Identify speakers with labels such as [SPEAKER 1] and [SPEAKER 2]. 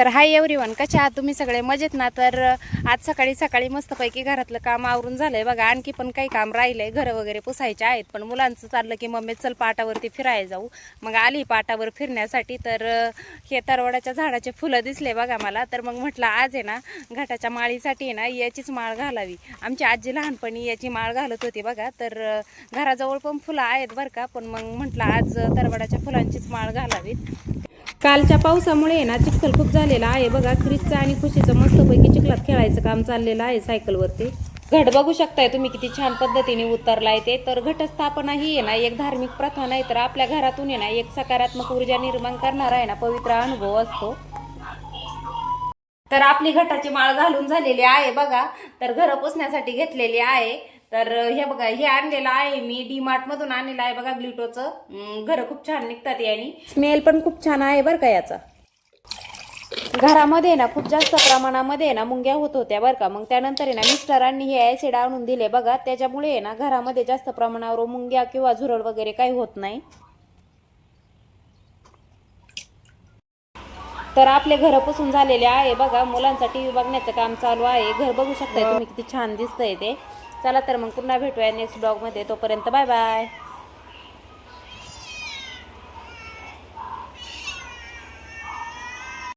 [SPEAKER 1] तर hi everyone कसे कशा आहात? तुम्ही सगळे मजेत ना? तर आज सकाळी सकाळी मस्तपैकी घरातलं काम आवरून झालंय बघा. आणखी पण काही काम राहिलंय. घरं वगैरे पुसायचे आहेत पण मुलांचं चाललं की मम्मी चल पाटावरती फिरायला जाऊ. मग आली पाटावर फिरण्यासाठी. तर हे तरवडाच्या झाडाचे फुलं दिसले बघा मला. तर मग म्हटलं आज आहे ना घाटाच्या माळीसाठी आहे ना याचीच माळ घालावी. आमची आजी लहानपणी याची माळ घालत होती बघा. तर घराजवळ पण फुलं आहेत बरं का. पण मग म्हटलं आज तरवडाच्या फुलांचीच माळ घालावीत. कालच्या पावसामुळे आहे ना चिखल खूप झालेला आहे. बघा क्रिसचं आणि खुशीचं मस्तपैकी चिखलात खेळायचं काम चाललेलं आहे सायकलवरती. घट बघू शकताय तुम्ही किती छान पद्धतीने उतरलाय ते. तर घटस्थापना ही आहे ना एक धार्मिक प्रथा नाही तर आपल्या घरातून आहे ना एक सकारात्मक ऊर्जा निर्माण करणारा आहे ना पवित्र अनुभव असतो. तर आपली घटाची माळ घालून झालेली आहे बघा. तर घर पुसण्यासाठी घेतलेली आहे. तर हे बघा हे आणलेलं आहे मी डी मार्ट मधून आणलेलं आहे बघा ग्लिटोचं. घर खूप छान निघतात यानी. स्मेल पण खूप छान आहे बरं का याचा. घरामध्ये ना खूप जास्त प्रमाणामध्ये ना मुंग्या होत होत्या बरं का. मग त्यानंतर आहे ना मिस्टरांनी हे ऍसिड आणून दिले बघा. त्याच्यामुळे ना घरामध्ये जास्त प्रमाणावर मुंग्या किंवा झुरळ वगैरे काही होत नाही. तर आपले घर पुसून झालेले आहे बघा. मुलांचा टीव्ही बघण्याचं काम चालू आहे. घर बघू शकताय तुम्ही किती छान दिसतंय ते. चला तर मग पुन्हा भेटूया नेक्स्ट ब्लॉगमध्ये तोपर्यंत बाय बाय